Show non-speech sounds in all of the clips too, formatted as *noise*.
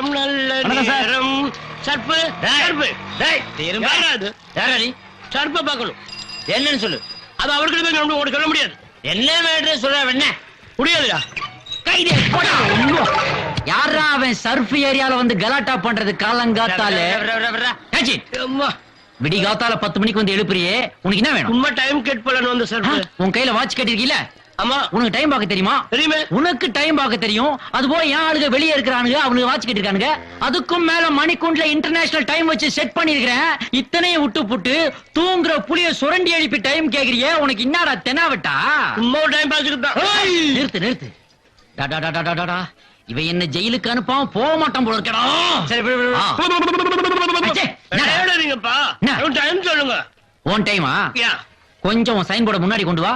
ஆட்டம் நல்ல. நேரம். சர்ப்பு. சர்ப்பு. சர்ப்பை பார்க்கணும். என்னன்னு சொல்லு. அது அவர்கிட்ட போய் நம்ம உனக்கு சொல்ல முடியாது. என்ன மேட்ரு சொல்ற என்ன முடியாதுடா. கைது போடா. யாரா அவன் சர்ஃப் ஏரியால வந்து கலாட்டா பண்றது காலங்காத்தால? விடி காத்தால பத்து மணிக்கு வந்து எழுப்புறியே. உனக்கு என்ன வேணும்? சும்மா டைம் கேட் பண்ணணும் அந்த ஆ, சர்ப்பு உன் கையில வாட்ச் கட்டிருக்கீல ஆமா உனக்கு டைம் பார்க்க தெரியுமா? தெரியுமே. உனக்கு டைம் பார்க்க தெரியும். அது போல என் ஆளுங்க வெளியே இருக்கிறானுங்க அவனுக்கு வாட்ச் கட்டிருக்கானுங்க அதுக்கும் மேல மணிக்குண்டுல இன்டர்நேஷனல் டைம் வச்சு செட் பண்ணிருக்கிறேன் இத்தனையும் விட்டு புட்டு தூங்குற புளிய சுரண்டி எழுப்பி டைம் கேக்குறியே உனக்கு என்னடா தெனாவட்டா? சும்மா டைம் தான் நிறுத்து நிறுத்து. டா, டா, டா, டா, டா, டா, டா. இவன் என்ன ஜெயிலுக்கு அனுப்பாம போக மாட்டான் போல இருக்கடா. சரி? டைம் சொல்லுங்க. உன் டைமா கொஞ்சம் சைன் போர்டை முன்னாடி கொண்டு வா.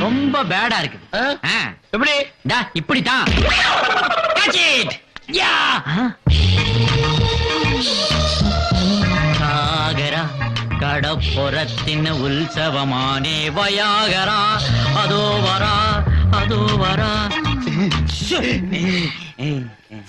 ரொம்ப பேடா? ஆ. எப்படி டா! Yeah! சாகரா கடப்புறத்தின் உற்சவமானே வயாகரா அதோ வரா அதோ வரா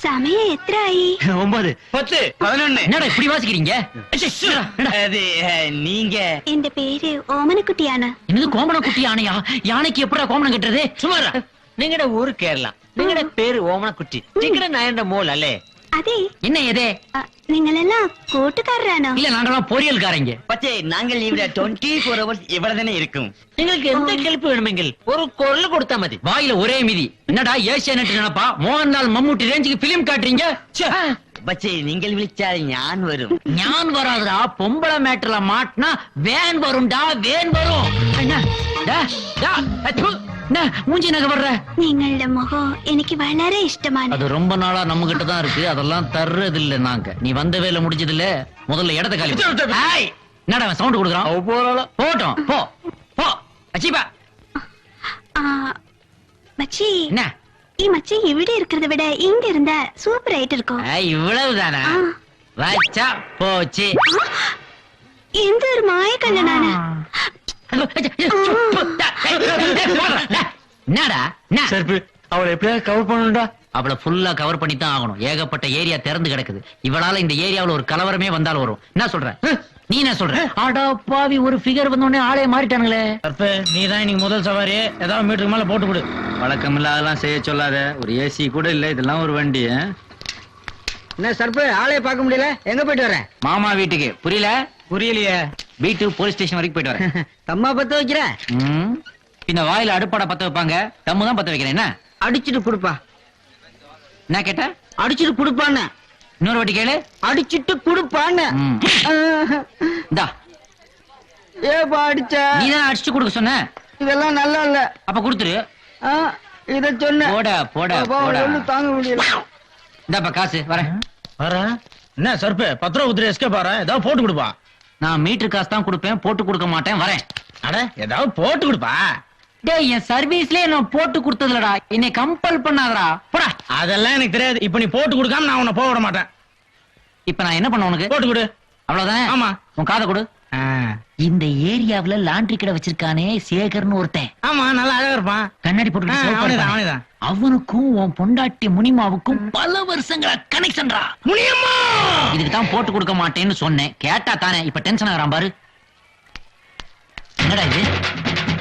സമയം എത്രയായി ஒன்பது பத்து பதினொன்னு என்னடா இப்படி வாசிக்கிறீங்க அச்சே, என்னடா, என்னடா? அது அஹ், நீங்க എന്റെ പേര് ഓമനക്കുട്ടിയാണ് என்னது கோமண குட்டி யானையா யானைக்கு எப்படா கோமணம் கட்டுறது சுமாரா നിങ്ങളുടെ ഊര് കേരള നിങ്ങളുടെ പേര് ഓമനക്കുട്ടി നിങ്ങളുടെ നായന്റെ മോൾ അല്ലേ அதே. என்ன எதே? நீங்கள் எல்லாம் கூட்டுக்காரரானோ? இல்ல நாங்கெல்லாம் பொரியல்காரங்க பச்சே நாங்கள் இவிட டுவெண்ட்டி ஃபோர் ஹவர்ஸ் இருக்கும். எங்களுக்கு எந்த கெழுப்பு வேணுமெங்கில்? ஒரு குரல் கொடுத்தா மதி. வாயில ஒரே மிதி. என்னடா ஏசியா நட்டு நினப்பா மோகன்லால் மம்முட்டி ரேஞ்சுக்கு பிலிம் காட்டுறீங்க? பச்சே நீங்கள் விழிச்சால் ஞான் வரும். ஞான் வராதுடா. பொம்பளை மேட்டர்ல மாட்டினா வேன் வரும்டா வேன் வரும். என்ன மூஞ்சி நகை வர்ற நீங்கள வளர இஷ்டமான அது ரொம்ப நாளா நம்ம கிட்ட அதெல்லாம் தர்றது இல்ல நாங்க முதல்ல இடத்த மச்சி. என்ன? ஈ மச்சி இவிட இருக்கிறத விட இங்க இருந்தா சூப்பர் ஆயிட்டு இருக்கும். இவ்வளவுதானா? வச்சா போச்சு. எந்த ஒரு மாய நானு என்னடா? என்ன? செருப்பு அவளை எப்படியாவது கவர் பண்ணணும்டா. அவளை ஃபுல்லா கவர் பண்ணி தான் ஆகணும். ஏகப்பட்ட ஏரியா திறந்து கிடக்குது. இவளால இந்த ஏரியாவுல ஒரு கலவரமே வந்தாலும் வரும். என்ன சொல்ற? நீ என்ன சொல்ற? அடா பாவி ஒரு ஃபிகர் வந்த உடனே ஆளே மாறிட்டானுங்களே. கற்பு நீ தான் இன்னைக்கு முதல் சவாரி. ஏதாவது மீட்டருக்கு மேல போட்டு கொடு. வழக்கம் அதெல்லாம் செய்ய சொல்லாத. ஒரு ஏசி கூட இல்ல. இதெல்லாம் ஒரு வண்டி என்ன சர்ப்பு ஆளைய பார்க்க முடியல? எங்க போயிட்டு வரேன் மாமா வீட்டுக்கு. புரியல? புரியலையே. வீட்டு போலீஸ் ஸ்டேஷன் வரைக்கும் போயிட்டு வரேன். *laughs* தம்மா பத்த வைக்கிற? ம். பின்ன வாயில அடுப்பாட பத்த வைப்பாங்க. தம்மு தான் பத்த வைக்கிறேன். என்ன? அடிச்சிட்டு குடுப்பா. என்ன கேட்ட? அடிச்சிட்டு குடுப்பான்னு. இன்னொரு வாட்டி கேளு. அடிச்சிட்டு குடுப்பான்னு. இந்தா. ஏப்பா அடிச்ச. நீ தான் அடிச்சு கொடுக்க சொன்ன? இதெல்லாம் நல்லா இல்ல. அப்ப கொடுத்துரு. ஆ, இத சொன்ன. போட போட போட. தாங்க முடியல. இந்தாப்பா காசு வரேன். வரேன்? என்ன சர்ப்பு? பத்து ரூபா குதிரை எஸ்கே பாரு. ஏதாவது போட்டு கொடுப்பா. நான் மீட்டர் காசு தான் கொடுப்பேன் போட்டு கொடுக்க மாட்டேன் வரேன். அட ஏதாவது போட்டு கொடுப்பா. டேய் என் சர்வீஸ்லயே நான் போட்டு கொடுத்ததுலடா. என்னை கம்பல் பண்ணாதடா. போடா. அதெல்லாம் எனக்கு தெரியாது. இப்ப நீ போட்டு கொடுக்காம நான் உன்னை போக விட மாட்டேன். இப்ப நான் என்ன பண்ண உனக்கு? போட்டு கொடு. அவ்வளவுதானே. ஆமா. உன் காதை கொடு. இந்த ஏரியாவுல லாண்டரி கடை வச்சிருக்கானே சேகர்னு ஒருத்தன். ஆமா நல்லா அழகா இருப்பான். கண்ணாடி போட்டு அவனுக்கும் உன் பொண்டாட்டி முனிமாவுக்கும் பல வருஷங்களா கனெக்ஷன்டா முனியம்மா! இதுக்கு தான் போட்டு கொடுக்க மாட்டேன்னு சொன்னேன். கேட்டா தானே. இப்ப டென்ஷன் ஆகுறான் பாரு. என்னடா இது?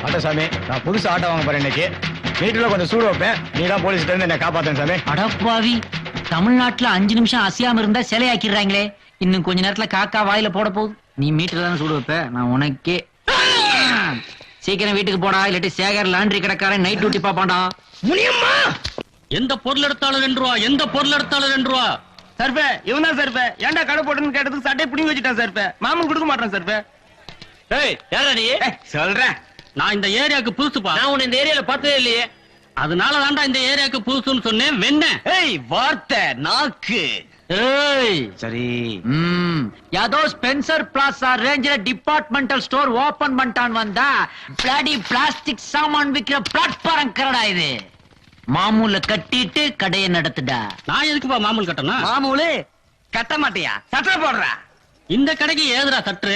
ஆட்டோ சாமி நான் புதுசு ஆட்டோ வாங்க போறேன் இன்னைக்கு. மீட்டர்ல கொஞ்சம் சூடு வைப்பேன். நீ தான் போலீஸ்ல இருந்து என்ன காப்பாத்தேன் சாமி. அடப்பாவி தமிழ்நாட்டுல அஞ்சு நிமிஷம் அசையாம இருந்தா சிலையாக்கிடுறாங்களே. இன்னும் கொஞ்ச நேரத்துல காக்கா வாயில போட போகுது. நீ மீட்டர் தானே சூடு வைப்ப? நான் உனக்கே. சீக்கிரம் வீட்டுக்கு போடா இல்லாட்டி சேகர் லாண்டரி கடைக்காரன் நைட் டியூட்டி பாப்பான்டா முனியம்மா! எந்த பொருள் எடுத்தாலும் ரெண்டு ரூபா எந்த பொருள் எடுத்தாலும் ரெண்டு ரூபா சர்பே இவன் தான் சர்பே ஏன்டா கடை போட்டுன்னு கேட்டதுக்கு சட்டை பிடிங்கி வச்சுட்டான் சர்பே மாமன் கொடுக்க மாட்டான் சர்பே ஏய் யாரா நீ? சொல்றேன். நான் இந்த ஏரியாக்கு புதுசுப்பா நான் உன்னை இந்த ஏரியால பார்த்ததே இல்லையே. அதனால தான்டா இந்த ஏரியாக்கு புதுசுன்னு சொன்னேன். வெண்ண ஏய் வார்த்தை நாக்கு. ஏய். சரி. ம். யாதோ ஸ்பென்சர் பிளாசா ரேஞ்சில டிபார்ட்மெண்டல் ஸ்டோர் ஓபன் பண்ணிட்டான் வந்தா பிளாடி பிளாஸ்டிக் சாமான் விக்கிற பிளாட்ஃபார்ம் கரடா இது. மாமூல கட்டிட்டு கடையை நடத்துடா. நான் எதுக்குப்பா மாமூல் கட்டணும்? மாமூலு கட்ட மாட்டியா? சட்டை போடுறா. இந்த கடைக்கு ஏதுடா தட்டு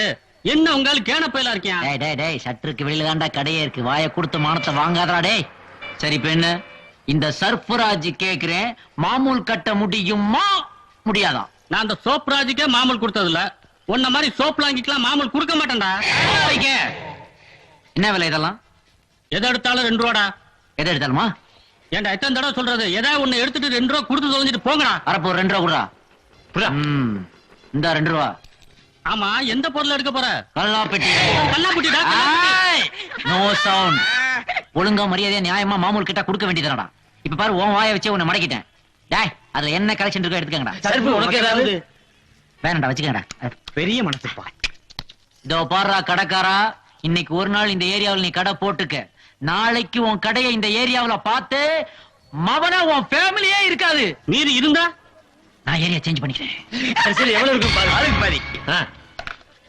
என்ன உங்கால கேன பயிலா இருக்கேன் டேய் டேய் டேய் சட்டருக்கு வெளியில தான்டா கடையே இருக்கு. வாயை கொடுத்து மானத்தை வாங்காதடா டேய். சரி பெண்ணு இந்த சர்ஃபராஜ் கேக்குறேன் மாமூல் கட்ட முடியுமா? முடியாதா? நான் அந்த சோப் ராஜுக்கே மாமூல் கொடுத்ததில்ல. உன்ன மாதிரி சோப் லாங்கிக்கலாம் மாமூல் கொடுக்க மாட்டேன்டா. என்ன விலை இதெல்லாம்? எதை எடுத்தாலும் ரெண்டு ரூபாடா. எதை எடுத்தாலுமா? ஏன்டா எத்தனை தடவை சொல்றது? எதாவது ஒண்ணு எடுத்துட்டு ரெண்டு ரூபா கொடுத்து தொலைஞ்சிட்டு போங்கடா. வரப்போ ஒரு ரெண்டு ரூபா குடுறா இந்த ரெண்டு ரூபா. ஆமா எந்த பொருள் எடுக்க போற? கல்லா பெட்டி கல்லாப்புட்டிடா நோ சவுண்ட் ஒழுங்கா மரியாதையா நியாயமா மாமூல் கிட்ட கொடுக்க வேண்டியதுடா இப்ப பாரு உன் வாயை வச்சு உன்னை மடக்கிட்டேன். டேய் அதுல என்ன கலெக்ஷன் இருக்கோ எடுத்துக்கங்கடா. சர்ப்பு உனக்கு ஏதாவது? வேணாம்டா வச்சுக்கங்கடா. பெரிய மனசுப்பா இதோ பாருடா கடைக்காரா இன்னைக்கு ஒரு நாள் இந்த ஏரியாவுல நீ கடை போட்டுக்க. நாளைக்கு உன் கடையை இந்த ஏரியாவுல பார்த்து மவனா உன் ஃபேமிலியே இருக்காது. மீறி இருந்தா? நான் ஏரியா சேஞ்ச் பண்ணிக்கிறேன். சரி எவ்வளவு இருக்கும் பாரு? பாதி.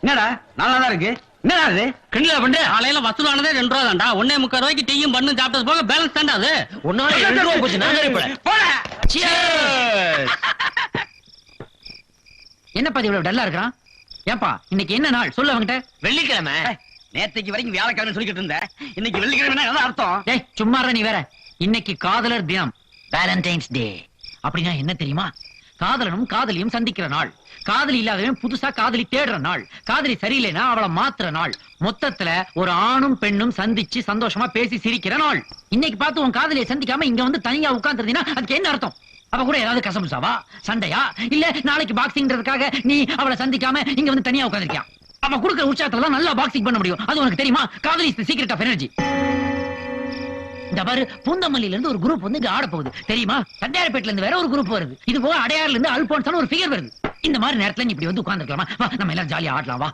என்னடா? நல்லா தான் இருக்கு. என்னடா அது? கிண்டலா பண்ற காலையில வசூலானதே ரெண்டு ரூபா தான்டா. ஒன்னே முக்கால் ரூபாய்க்கு டீயும் பண்ணு சாப்பிட்டது போக பேலன்ஸ் தான்டா அது. உன்னால ரெண்டு ரூபா போச்சு நான் கறிப்பட என்னப்பா இவ்வளவு டல்லா இருக்கிறான்? ஏப்பா இன்னைக்கு என்ன நாள்? சொல்லு அவங்கிட்ட வெள்ளிக்கிழமை. நேத்தைக்கு வரைக்கும் வியாழக்கிழமை சொல்லிக்கிட்டு இருந்தேன். இன்னைக்கு வெள்ளிக்கிழமை என்ன அர்த்தம். டேய் சும்மா நீ வேற. இன்னைக்கு காதலர் தினம். வேலண்டைன்ஸ் டே அப்படின்னா என்ன தெரியுமா? காதலனும் காதலியும் சந்திக்கிற நாள். காதலி இல்லாதவன் புதுசா காதலி தேடுற நாள். காதலி சரியில்லைன்னா அவளை மாத்துற நாள். மொத்தத்துல ஒரு ஆணும் பெண்ணும் சந்திச்சு சந்தோஷமா பேசி சிரிக்கிற நாள். இன்னைக்கு பார்த்து உன் காதலியை சந்திக்காம இங்க வந்து தனியா உட்கார்ந்துருந்தீங்கன்னா அதுக்கு என்ன அர்த்தம்? அவ கூட ஏதாவது கசமுசாவா? சண்டையா? இல்ல நாளைக்கு பாக்ஸிங்ன்றதுக்காக நீ அவளை சந்திக்காம இங்க வந்து தனியா உட்காந்துருக்கியா அவ கொடுக்குற உற்சாகத்துல தான் நல்லா பாக்ஸிங் பண்ண முடியும். அது உனக்கு தெரியுமா? காதலி சீக்கிரட் ஆஃப் எனர்ஜி இந்த பாரு பூந்தமல்லியில இருந்து ஒரு குரூப் வந்து இங்க ஆட போகுது தெரியுமா? தண்டையார்பேட்ல இருந்து வேற ஒரு குரூப் வருது. இது போக அடையாறுல இருந்து அல்போன்சான ஒரு ஃபிகர் வருது. இந்த மாதிரி நேரத்துல நீ இப்படி வந்து உட்கார்ந்துருக்கலாமா? வா நம்ம எல்லாரும் ஜாலியா ஆடலாம் வா?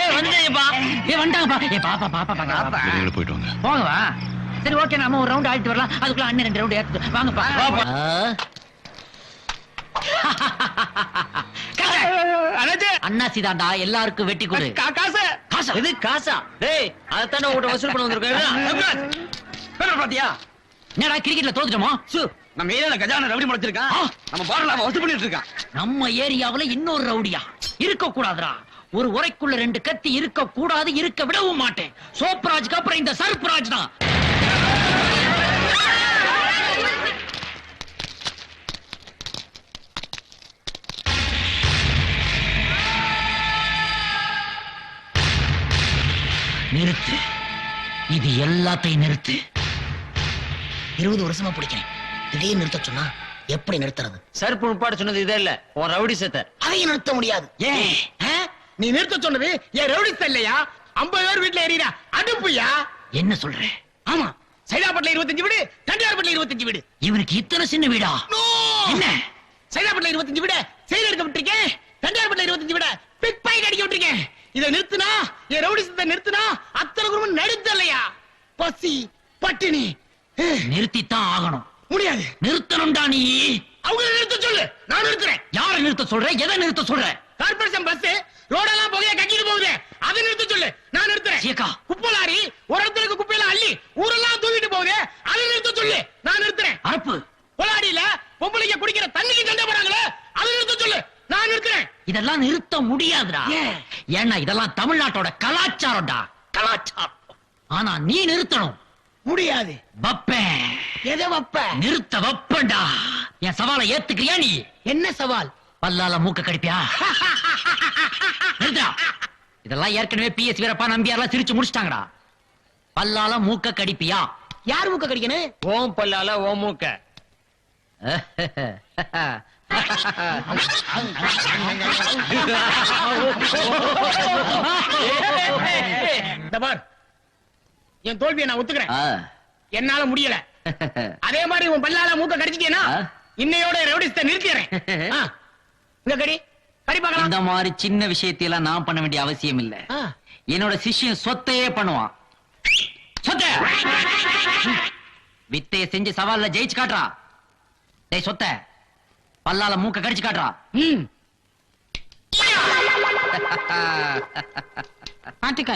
ஏய் வந்துப்பா ஏய் வந்துட்டாங்கப்பா. ஏ பாப்பா பாப்பா பாப்பா. போயிட்டு வாங்க. போங்க வா சரி ஓகே நாம ஒரு ரவுண்ட் ஆடிட்டு வரலாம். அதுக்குள்ள அண்ணன் ரெண்டு ரவுண்ட் ஏத்து வாங்கப்பா. அண்ணா சீதாண்டா எல்லாருக்கும் வெட்டி கொடு. காசு. காசா? இது காசா. டேய் அதத்தானே உங்கள்ட்ட வசூல் பண்ண வந்திருக்கேன். பாத்தியா? என்னடா கிரிக்கெட்ல தோத்துட்டோமா? சு நம்ம ஏரியால கஜான ரவுடி முளைச்சிருக்கான். நம்ம பாடல வசூல் பண்ணிட்டு இருக்கான் நம்ம ஏரியாவுல இன்னொரு ரவுடியா? இருக்க கூடாதுடா ஒரு உரைக்குள்ள ரெண்டு கத்தி இருக்க கூடாது இருக்க விடவும் மாட்டேன். சோப்ராஜ்க்கு அப்புறம் இந்த சர்ப்ராஜ் தான். நிறுத்து. இது எல்லாத்தையும் நிறுத்து. இருபது வருஷமா பிடிக்கிறேன். திடீர்னு நிறுத்த சொன்னா எப்படி நிறுத்துறது? சர்ப்பு உட்பாடு சொன்னது இதே இல்ல. உன் ரவுடி சேத்த. அதையும் நிறுத்த முடியாது. ஏன்? நீ நிறுத்த சொன்னது என் ரவுடி இல்லையா? ஐம்பது பேர் வீட்டுல எறியா அடுப்புயா? என்ன சொல்ற? ஆமா. சைதாப்பட்டில இருபத்தஞ்சு வீடு தண்டியார்பட்டில இருபத்தஞ்சு வீடு. இவனுக்கு இத்தனை சின்ன வீடா? என்ன? சைதாப்பட்டில இருபத்தஞ்சு வீட செயல் எடுக்க விட்டுருக்கேன் தண்டியார்பட்டில இருபத்தஞ்சு வீட பிக் பாயிண்ட் அடிக்க விட்டுருக்கேன். இதை நிறுத்துனா? என் ரவுடி சத்தை நிறுத்துனா? அத்தனை குடும்பம் நடுத்து இல்லையா பசி பட்டினி. நிறுத்தித்தான் ஆகணும். முடியாது. நிறுத்தணும்டா நீ. அவங்க நிறுத்த சொல்லு. நான் நிறுத்துறேன். யாரை நிறுத்த சொல்ற? எதை நிறுத்த சொல்ற? கார்பரேஷன் பஸ் ரோடெல்லாம் புகைய கட்டிட்டு போகுது. அதை நிறுத்த சொல்லு. நான் நிறுத்துறேன். குப்பை லாரி ஒரு இடத்துல குப்பையெல்லாம் அள்ளி ஊரெல்லாம் தூக்கிட்டு போகுது. அதை நிறுத்த சொல்லு. நான் நிறுத்துறேன். அறுப்பு. கொலாடியில பொம்பளைங்க குடிக்கிற தண்ணிக்கு சண்டை போறாங்களே அதை நிறுத்த சொல்லு. நான் நிறுத்துறேன். இதெல்லாம் நிறுத்த முடியாதுடா. ஏன்? ஏன்னா இதெல்லாம் தமிழ்நாட்டோட கலாச்சாரம்டா. கலாச்சாரம். ஆனா நீ நிறுத்தணும். முடியாது. வப்பேன் எதை வப்ப? நிறுத்த வப்பேன்டா. என் சவாலை ஏத்துக்கிறியா நீ? என்ன சவால்? பல்லால மூக்க கடிப்பியா? *laughs* நிறுத்தா இதெல்லாம் ஏற்கனவே பிஎஸ் வீரப்பா நம்பியார்லாம் சிரிச்சு முடிச்சிட்டாங்கடா. பல்லால மூக்க கடிப்பியா? யார் மூக்க கடிக்கணும்? ஓம் பல்லால ஓ மூக்க. *laughs* என் தோல்வியை நான் ஒத்துக்கிறேன். என்னால முடியல. *laughs* அதே மாதிரி உன் பல்லால மூக்க கடிச்சிட்டேனா. இன்னையோட ரவுடிஸ்ட நிறுத்திடுறேன். இங்க கடி. கடி பார்க்கலாம். இந்த மாதிரி சின்ன விஷயத்தையெல்லாம் நான் பண்ண வேண்டிய அவசியம் இல்ல. என்னோட சிஷ்யன் சொத்தையே பண்ணுவான். சொத்த! *laughs* வித்தைய செஞ்சு சவால்ல ஜெயிச்சு காட்டுறா டேய் சொத்த! பல்லால மூக்க கடிச்சு காட்டுறா. *laughs* பாத்துக்க.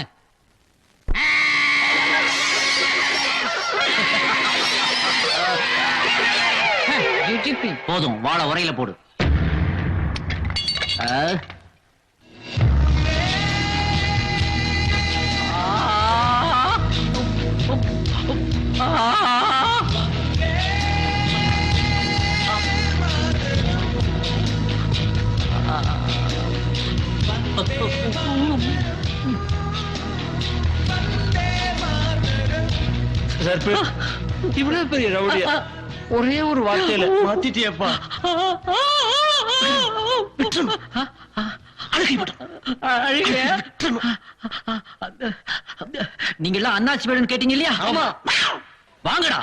*laughs* போதும் வாழ உரையில போடு. ஆ. சர்ப்பு இவ்வளவு பெரிய ரவுடியா? ஒரே ஒரு வார்த்தையில மாத்திட்டியப்பா. நீங்க எல்லாம் அண்ணாச்சி வேணும்னு கேட்டீங்க இல்லையா? ஆமா. வாங்கடா.